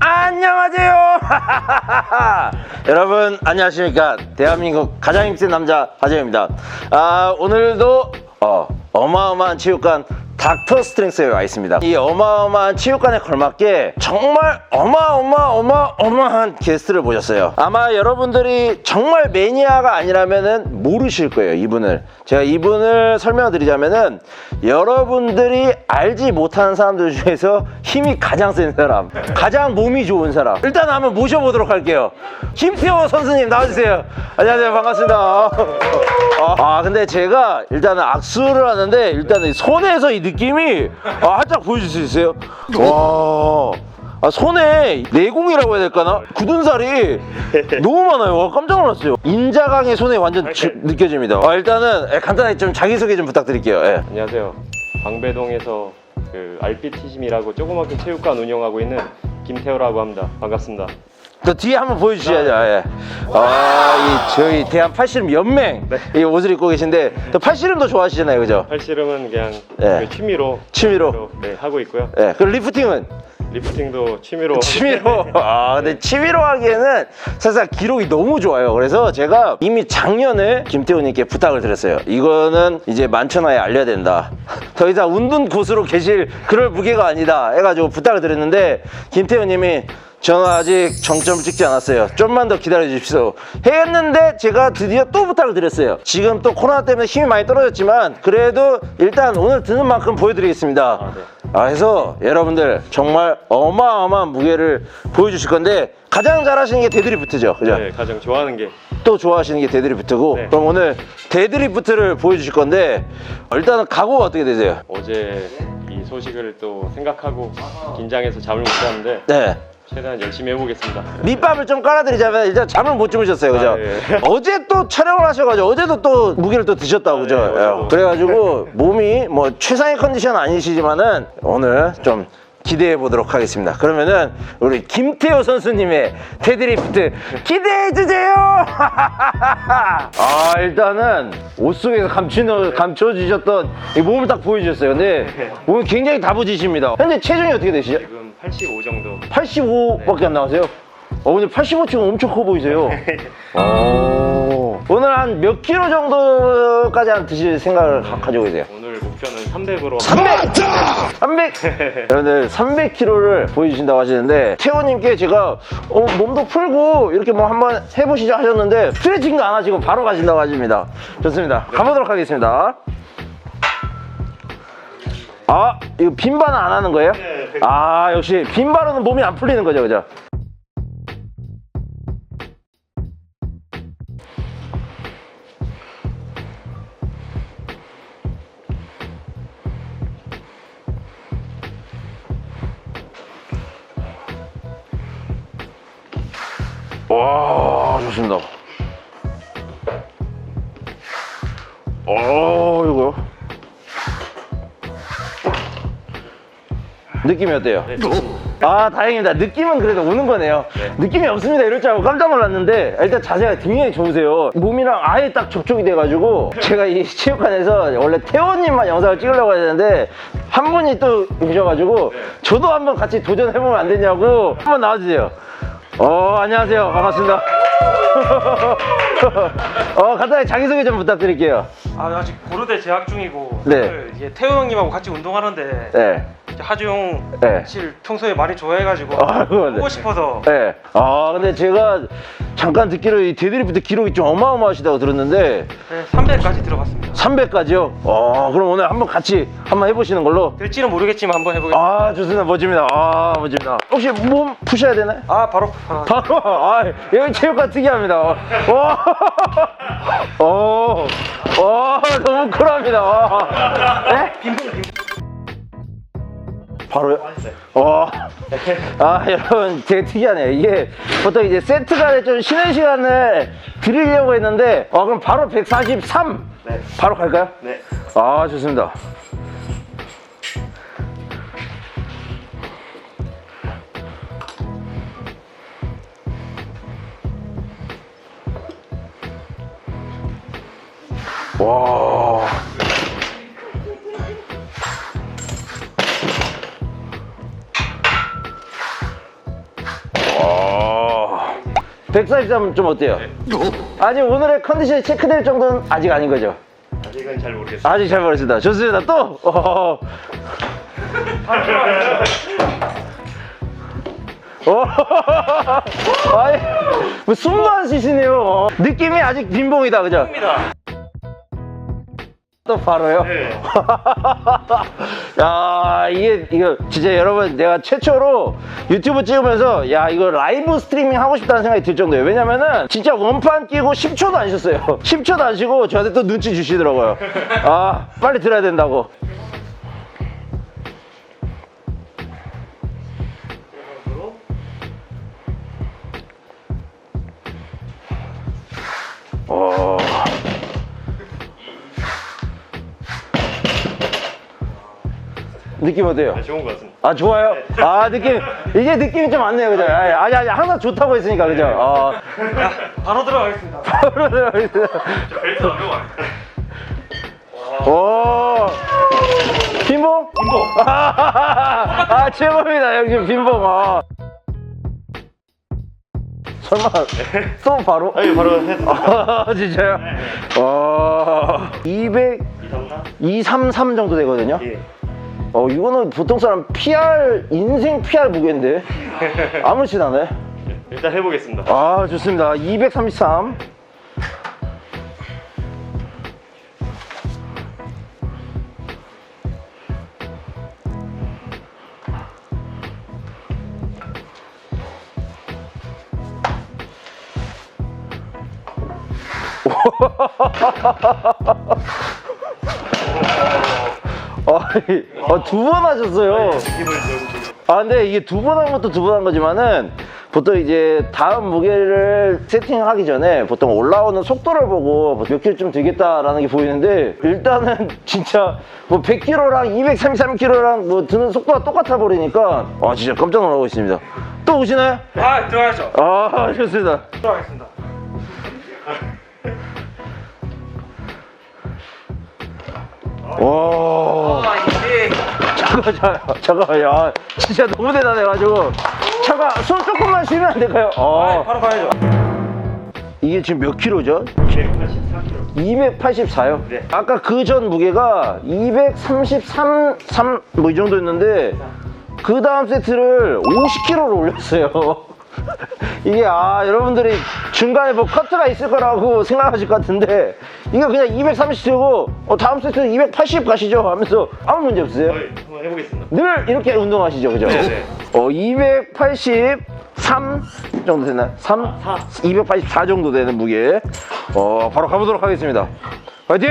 안녕하세요. 여러분 안녕하십니까? 대한민국 가장 힘센 남자 하재입니다. 아 오늘도 어, 어마어마한 체육관 닥터 스트렝스에 와 있습니다. 이 어마어마한 체육관에 걸맞게 정말 어마어마어마어마한 게스트를 모셨어요. 아마 여러분들이 정말 매니아가 아니라면은 모르실 거예요, 이분을. 제가 이분을 설명을 드리자면은 여러분들이 알지 못하는 사람들 중에서 힘이 가장 센 사람, 가장 몸이 좋은 사람. 일단 한번 모셔보도록 할게요. 김태호 선수님 나와주세요. 안녕하세요, 반갑습니다. 아, 아, 근데 제가 일단은 악수를 하는데 일단은 손에서 이 느낌이 아, 살짝 보여줄 수 있어요? 와. 아, 손에 내공이라고 해야 될까나? 굳은 살이 너무 많아요. 와, 깜짝 놀랐어요. 인자강의 손에 완전 주- 느껴집니다. 아, 일단은 예, 간단하게 좀 자기소개 좀 부탁드릴게요. 예. 안녕하세요. 광배동에서 그 RPT심이라고 조그맣게 체육관 운영하고 있는 김태호라고 합니다. 반갑습니다. 또 뒤에 한번 보여주셔야죠. 예. 아, 이 저희 대한 팔씨름 연맹 이 옷을 입고 계신데 또 팔씨름도 좋아하시잖아요, 그죠? 팔씨름은 그냥 네. 그 취미로 취미로. 네, 하고 있고요. 예. 그리고 리프팅은 리프팅도 취미로 취미로. 아, 근데 취미로 하기에는 사실 기록이 너무 좋아요. 그래서 제가 이미 작년에 김태훈님께 부탁을 드렸어요. 이거는 이제 만천하에 알려야 된다. 더 이상 운둔 곳으로 계실 그럴 무게가 아니다. 해가지고 부탁을 드렸는데 김태훈님이 저는 아직 정점을 찍지 않았어요. 좀만 더 기다려 주십시오. 했는데 제가 드디어 또 부탁을 드렸어요. 지금 또 코로나 때문에 힘이 많이 떨어졌지만 그래도 일단 오늘 드는 만큼 보여드리겠습니다. 아, 네. 아, 해서 여러분들 정말 어마어마한 무게를 보여주실 건데 가장 잘하시는 게 데드리프트죠. 그죠? 네, 가장 좋아하는 게 또 좋아하시는 게 데드리프트고 네. 그럼 오늘 데드리프트를 보여주실 건데 일단은 각오가 어떻게 되세요? 어제 이 소식을 또 생각하고 긴장해서 잠을 못 잤는데 네. 최대한 열심히 해보겠습니다. 밑밥을 좀 깔아드리자면 일단 잠을 못 주무셨어요, 그죠? 아, 네. 어제 또 촬영을 하셔가지고 어제도 또 무게를 또 드셨다고, 그죠? 네, 어제도. 예. 그래가지고 몸이 뭐 최상의 컨디션 아니시지만은 오늘 좀 기대해 보도록 하겠습니다. 그러면은 우리 김태호 선수님의 테드리프트 기대해 주세요. 아 일단은 옷 속에서 감추 감춰주셨던 이 몸을 딱 보여주셨어요. 근데 오늘 굉장히 다부지십니다. 현재 체중이 어떻게 되시죠? 지금 85 정도 85밖에 안 나가세요? 어, 근데 85 치고 엄청 커 보이세요. 오. 오늘 한 몇 킬로 정도까지 한 드실 생각을 가, 가지고 계세요? 오늘 목표는 300으로 300! 300! 여러분들 300kg를 보여주신다고 하시는데 태호님께 제가 어, 몸도 풀고 이렇게 뭐 한번 해보시죠 하셨는데 스트레칭도 안 하시고 바로 가신다고 하십니다. 좋습니다. 가보도록 하겠습니다. 아 이거 빈발은 안 하는 거예요? 아 역시 빈발로는 몸이 안 풀리는 거죠 그죠? 와 좋습니다. 어 이거요. 느낌이 어때요? 네. 아 다행입니다. 느낌은 그래도 오는 거네요. 느낌이 없습니다. 이럴 줄 알고 깜짝 놀랐는데 일단 자세가 굉장히 좋으세요. 몸이랑 아예 딱 접촉이 돼가지고 제가 이 체육관에서 원래 태원님만 영상을 찍으려고 했는데 한 분이 또 오셔가지고 저도 한번 같이 도전해보면 안 되냐고 한번 나와주세요. 어 안녕하세요. 반갑습니다. 어 간단히 자기소개 좀 부탁드릴게요. 아 아직 고르대 재학 중이고 네. 오늘 이제 태호 형님하고 같이 운동하는데 네. 이제 하중 네. 실 평소에 많이 좋아해가지고 네. 보고 싶어서 네. 아 근데 제가 잠깐 듣기로 이 데드리프트 기록이 좀 어마어마하시다고 들었는데 네, 300까지 들어갔습니다. 300까지요? 어 그럼 오늘 한번 같이 한번 해보시는 걸로. 될지는 모르겠지만 한번 해보겠습니다. 아 좋습니다 멋집니다. 아 멋집니다. 혹시 몸 푸셔야 되나요? 아, 바로 아, 바로 아 여기 체육관 특이합니다. 와, 오, 와 너무 쿨합니다. 와. 네? 빈봉 빈봉 바로요? 와. 아, 여러분, 되게 특이하네요. 이게 보통 이제 세트 간에 좀 쉬는 시간을 드리려고 했는데, 어, 그럼 바로 143. 네. 바로 갈까요? 네. 아, 좋습니다. 와. 와. 143은 좀 어때요? 아직 오늘의 컨디션이 체크될 정도는 아직 아닌 거죠? 아직은 잘 모르겠어요. 아직 잘 모르겠습니다. 좋습니다. 또! 어. 어. 아니, 뭐 숨도 안 쉬시네요. 느낌이 아직 빈봉이다, 그죠? 입니다. 또 바로요? 네. 야, 이게, 이거, 진짜 여러분, 내가 최초로 유튜브 찍으면서, 야, 이거 라이브 스트리밍 하고 싶다는 생각이 들 정도예요. 왜냐면은, 진짜 원판 끼고 10초도 안 쉬었어요. 10초도 안 쉬고, 저한테 또 눈치 주시더라고요. 아, 빨리 들어야 된다고. 느낌 어때요? 네, 좋은 것 같습니다. 아 좋아요. 아 느낌 이게 느낌이 좀 왔네요, 그죠? 아니 아니 아니, 항상 좋다고 했으니까 그죠? 어. 자, 바로 들어가겠습니다. 바로 들어가겠습니다. 벨트 어려워. 오 빈봉? 빈봉. 아 최고입니다, 형님 빈봉. 아. 설마 또 바로? 아니 바로 해서 아 진짜요? 와200 233 정도 되거든요. 예. 어 이거는 보통 사람 PR 인생 PR 무게인데 아무렇지도 않아요. 일단 해보겠습니다. 아 좋습니다. 233. 아, 두 번 하셨어요. 느낌을 좀아 근데 이게 두 번 한 것도 두 번 한 거지만은 보통 이제 다음 무게를 세팅하기 전에 보통 올라오는 속도를 보고 뭐몇 킬로쯤 되겠다라는 게 보이는데 일단은 진짜 뭐 100kg랑 233kg랑 뭐 드는 속도가 똑같아 버리니까 아 진짜 깜짝 놀라고 있습니다. 또 오시나요? 아, 들어가죠. 아 좋습니다. 들어가겠습니다. 와 아, 잠깐 잠깐 잠깐 야 진짜 너무 대단해가지고 잠깐 손 조금만 쉬면 안 될까요? 아, 어 바로 가야죠. 이게 지금 몇 킬로죠? 284kg. 284요? 네. 아까 그 전 무게가 233, 3, 뭐 이 정도였는데 그 다음 세트를 50kg로 올렸어요. 이게 아 여러분들이 중간에 뭐 커트가 있을 거라고 생각하실 것 같은데 이게 그냥 230이고 어, 다음 세트는 280 가시죠 하면서 아무 문제 없으세요? 네, 한번 해보겠습니다. 늘 이렇게 운동하시죠, 그죠? 네 네. 어, 283 정도 되나요? 3? 284 정도 되는 무게. 어, 바로 가보도록 하겠습니다. 화이팅!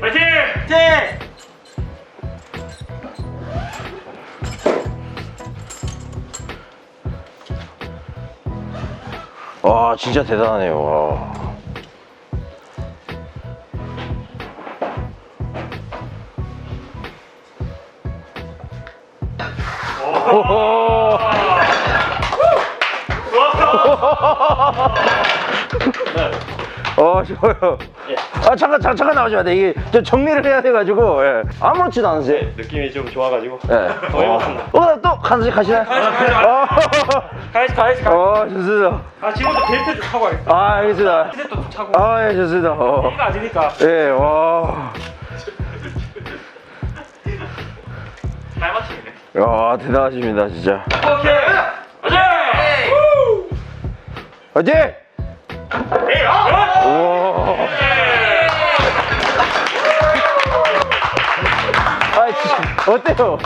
파이팅! 파이팅! 와, 진짜 대단하네요. 와. 어, 좋아요. 아, 잠깐, 잠깐, 잠깐 나오지 마. 돼. 이게 좀 정리를 해야 돼가지고, 예. 아무렇지도 않으세요. 느낌이 좀 좋아가지고 예. 더 해봤습니다. 어, 또 간식 가시나요? 가야죠. 어, 가야지, 가야지, 가야지. 어, 좋습니다. 아, 지금부터 벨트 좀 차고 가겠습니다. 아, 알겠습니다. 또 차고. 아, 예, 좋습니다. 어. 이거 아니니까. 예, 와. 잘 맞추네. 야, 대단하십니다, 진짜. 오케이. 가자! 화이팅! 오. 아, 어때요?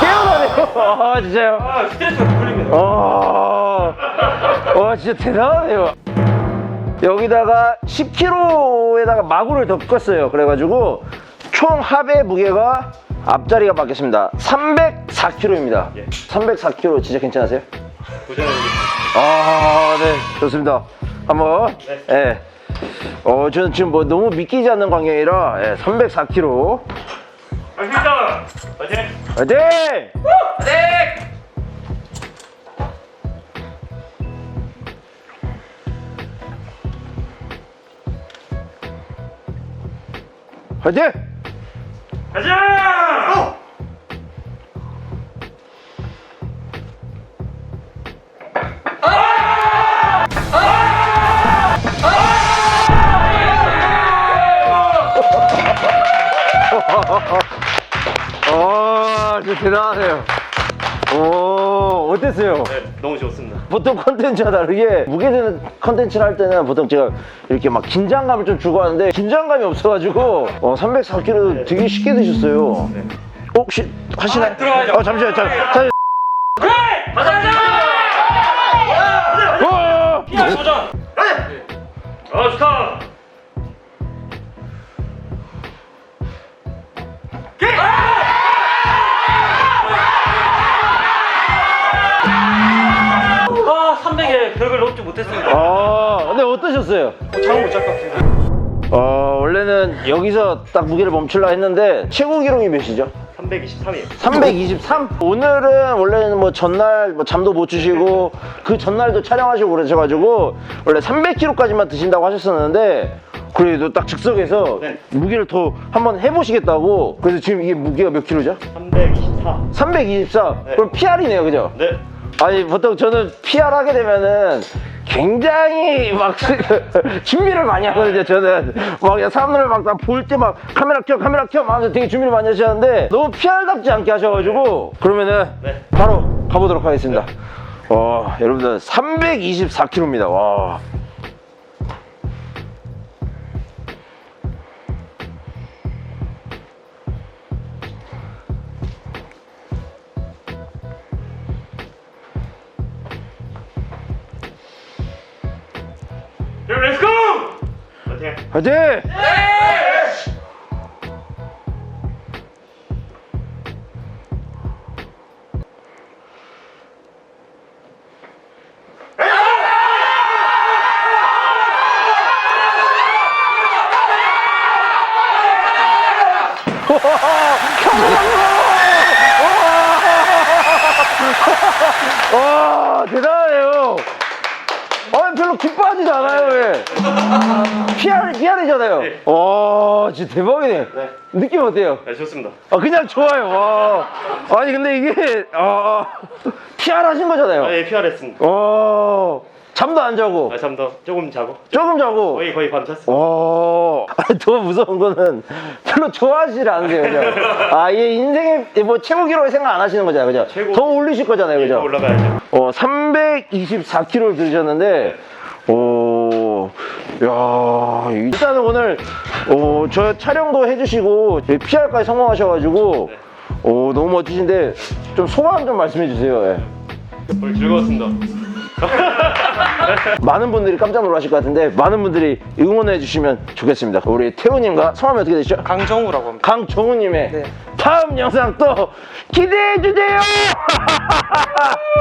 깨어나네요. 아, 진짜요? 아, 스트레스가 풀립니다. 와, 와 진짜 대단하네요. 여기다가 10kg에다가 마구를 더 껐어요. 그래가지고 총 합의 무게가 앞자리가 바뀌었습니다. 304kg입니다. 예. 304kg 진짜 괜찮으세요? 도전해보겠습니다. 아, 네, 좋습니다. 한번, 예. 어, 저는 지금 뭐 너무 믿기지 않는 광경이라 예, 304kg. 알겠습니다. 파이팅. 화이팅! 화이팅! 가자. 아, 진짜 대단하세요. 오, 어땠어요? 네, 너무 좋습니다. 보통 컨텐츠와 다르게 무게되는 컨텐츠를 할 때는 보통 제가 이렇게 막 긴장감을 좀 주고 하는데 긴장감이 없어가지고 어, 304kg 되게 쉽게 드셨어요. 네. 어, 혹시 하시나요? 아, 들어가야죠. 어, 잠시만요. 잠, 잠, 가자. 가자. 어! 피아 도전. 아 좋다. 300에 벽을 넘지 못했습니다. 아, 근데 어떠셨어요? 잠을 못 같습니다. 어, 원래는 여기서 딱 무게를 멈추려 했는데 최고 기록이 몇이죠? 323이에요. 323? 오늘은 원래는 뭐 전날 뭐 잠도 못 주시고 그 전날도 촬영하시고 그러셔가지고 원래 300kg까지만 드신다고 하셨었는데 그래도 딱 즉석에서 네. 무게를 더 한번 해보시겠다고 그래서 지금 이게 무게가 몇 킬로죠? 324. 324 네. 그럼 PR이네요 그죠? 네. 아니 보통 저는 PR 하게 되면은 굉장히 막 준비를 많이 하거든요 저는. 막 그냥 사람들 막다 볼 때 막 카메라 켜 카메라 켜 하면서 되게 준비를 많이 하시는데 너무 PR답지 않게 하셔가지고 그러면은 네. 바로 가보도록 하겠습니다. 와 여러분들 324kg입니다. 와 화이팅! 와 와 진짜 대박이네. 네. 느낌 어때요? 네, 좋습니다. 아 그냥 좋아요. 와. 아니 근데 이게 아 PR 하신 거잖아요. 아, 예, PR 했습니다. 와 잠도 안 자고 아, 잠더 조금 자고. 조금 자고. 거의 거의 밤 잤습니다. 와, 아니, 더 무서운 거는 별로 좋아하지 않으세요, 그죠? 아, 얘 인생의 뭐 최고 기록을 생각 안 하시는 거잖아요, 그죠? 최고- 더 올리실 거잖아요, 더 그죠? 올라가야죠. 어, 324kg를 들으셨는데, 오, 야, 일단은 오늘, 어, 저 촬영도 해주시고, PR까지 성공하셔가지고, 오, 너무 멋지신데, 좀 소감 좀 말씀해 주세요, 예. 오늘 즐거웠습니다. 많은 분들이 깜짝 놀라실 것 같은데, 많은 분들이 응원해 주시면 좋겠습니다. 우리 태우님과 성함이 어떻게 되시죠? 강정우라고 합니다. 강정우님의 다음 영상 또 기대해 주세요.